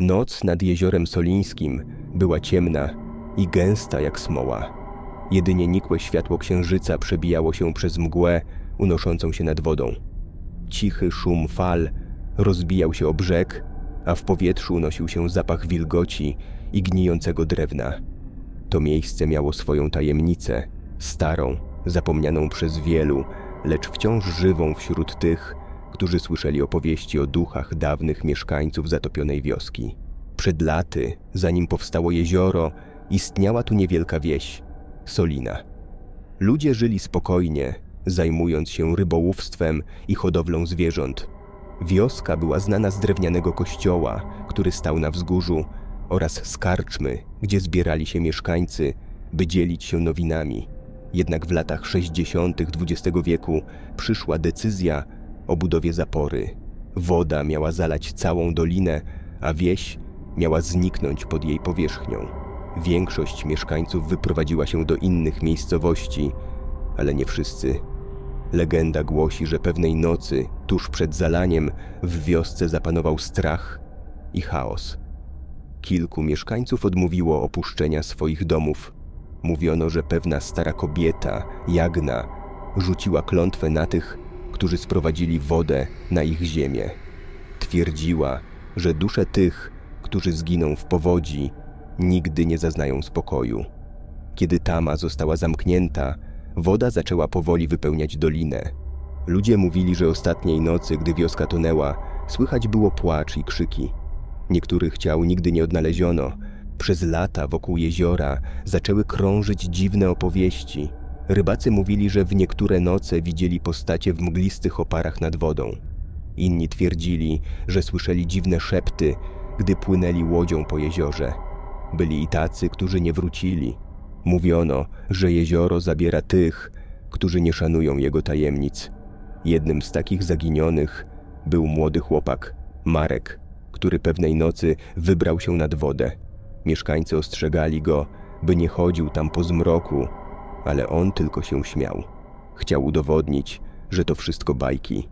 Noc nad jeziorem Solińskim była ciemna i gęsta jak smoła. Jedynie nikłe światło księżyca przebijało się przez mgłę unoszącą się nad wodą. Cichy szum fal rozbijał się o brzeg, a w powietrzu unosił się zapach wilgoci i gnijącego drewna. To miejsce miało swoją tajemnicę, starą, zapomnianą przez wielu, lecz wciąż żywą wśród tych, którzy słyszeli opowieści o duchach dawnych mieszkańców zatopionej wioski. Przed laty, zanim powstało jezioro, istniała tu niewielka wieś Solina. Ludzie żyli spokojnie, zajmując się rybołówstwem i hodowlą zwierząt. Wioska była znana z drewnianego kościoła, który stał na wzgórzu, oraz z karczmy, gdzie zbierali się mieszkańcy, by dzielić się nowinami. Jednak w latach 60. XX wieku przyszła decyzja o budowie zapory. Woda miała zalać całą dolinę, a wieś miała zniknąć pod jej powierzchnią. Większość mieszkańców wyprowadziła się do innych miejscowości, ale nie wszyscy. Legenda głosi, że pewnej nocy, tuż przed zalaniem, w wiosce zapanował strach i chaos. Kilku mieszkańców odmówiło opuszczenia swoich domów. Mówiono, że pewna stara kobieta, Jagna, rzuciła klątwę na tych, którzy sprowadzili wodę na ich ziemię. Twierdziła, że dusze tych, którzy zginą w powodzi, nigdy nie zaznają spokoju. Kiedy tama została zamknięta, woda zaczęła powoli wypełniać dolinę. Ludzie mówili, że ostatniej nocy, gdy wioska tonęła, słychać było płacz i krzyki. Niektórych ciał nigdy nie odnaleziono. Przez lata wokół jeziora zaczęły krążyć dziwne opowieści. Rybacy mówili, że w niektóre noce widzieli postacie w mglistych oparach nad wodą. Inni twierdzili, że słyszeli dziwne szepty, gdy płynęli łodzią po jeziorze. Byli i tacy, którzy nie wrócili. Mówiono, że jezioro zabiera tych, którzy nie szanują jego tajemnic. Jednym z takich zaginionych był młody chłopak, Marek, który pewnej nocy wybrał się nad wodę. Mieszkańcy ostrzegali go, by nie chodził tam po zmroku, ale on tylko się śmiał. Chciał udowodnić, że to wszystko bajki.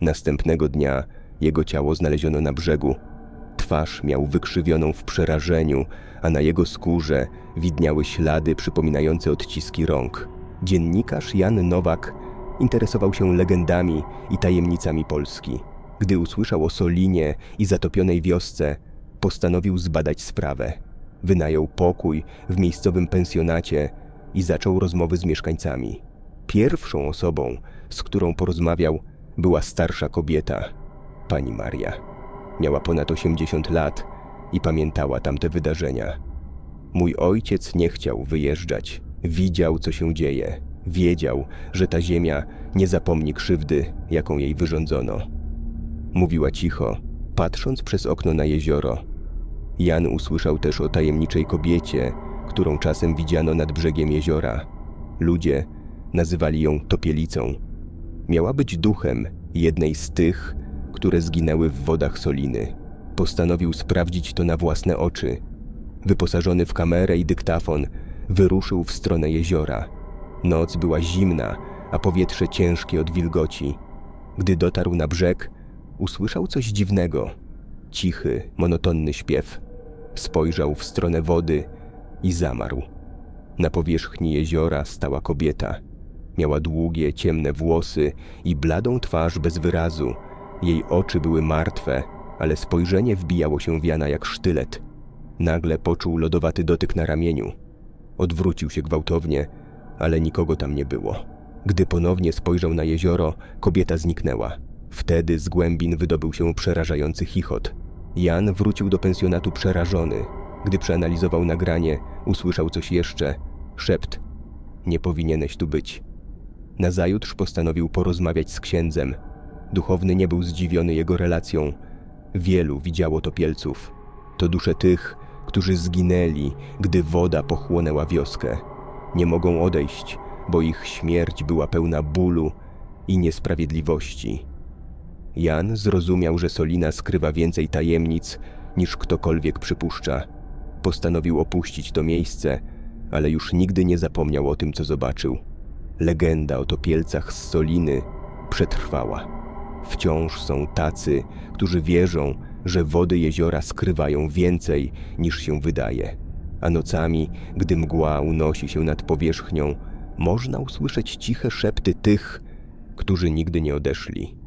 Następnego dnia jego ciało znaleziono na brzegu. Twarz miał wykrzywioną w przerażeniu, a na jego skórze widniały ślady przypominające odciski rąk. Dziennikarz Jan Nowak interesował się legendami i tajemnicami Polski. Gdy usłyszał o Solinie i zatopionej wiosce, postanowił zbadać sprawę. Wynajął pokój w miejscowym pensjonacie i zaczął rozmowy z mieszkańcami. Pierwszą osobą, z którą porozmawiał, była starsza kobieta, pani Maria. Miała ponad 80 lat i pamiętała tamte wydarzenia. Mój ojciec nie chciał wyjeżdżać. Widział, co się dzieje. Wiedział, że ta ziemia nie zapomni krzywdy, jaką jej wyrządzono. Mówiła cicho, patrząc przez okno na jezioro. Jan usłyszał też o tajemniczej kobiecie, którą czasem widziano nad brzegiem jeziora. Ludzie nazywali ją topielicą. Miała być duchem jednej z tych, które zginęły w wodach Soliny. Postanowił sprawdzić to na własne oczy. Wyposażony w kamerę i dyktafon, wyruszył w stronę jeziora. Noc była zimna, a powietrze ciężkie od wilgoci. Gdy dotarł na brzeg, usłyszał coś dziwnego. Cichy, monotonny śpiew. Spojrzał w stronę wody i zamarł. Na powierzchni jeziora stała kobieta. Miała długie, ciemne włosy i bladą twarz bez wyrazu. Jej oczy były martwe, ale spojrzenie wbijało się w Jana jak sztylet. Nagle poczuł lodowaty dotyk na ramieniu. Odwrócił się gwałtownie, ale nikogo tam nie było. Gdy ponownie spojrzał na jezioro, kobieta zniknęła. Wtedy z głębin wydobył się przerażający chichot. Jan wrócił do pensjonatu przerażony. Gdy przeanalizował nagranie, usłyszał coś jeszcze. Szept. Nie powinieneś tu być. Nazajutrz postanowił porozmawiać z księdzem. Duchowny nie był zdziwiony jego relacją. Wielu widziało topielców. To dusze tych, którzy zginęli, gdy woda pochłonęła wioskę. Nie mogą odejść, bo ich śmierć była pełna bólu i niesprawiedliwości. Jan zrozumiał, że Solina skrywa więcej tajemnic niż ktokolwiek przypuszcza. Postanowił opuścić to miejsce, ale już nigdy nie zapomniał o tym, co zobaczył. Legenda o topielcach z Soliny przetrwała. Wciąż są tacy, którzy wierzą, że wody jeziora skrywają więcej niż się wydaje. A nocami, gdy mgła unosi się nad powierzchnią, można usłyszeć ciche szepty tych, którzy nigdy nie odeszli.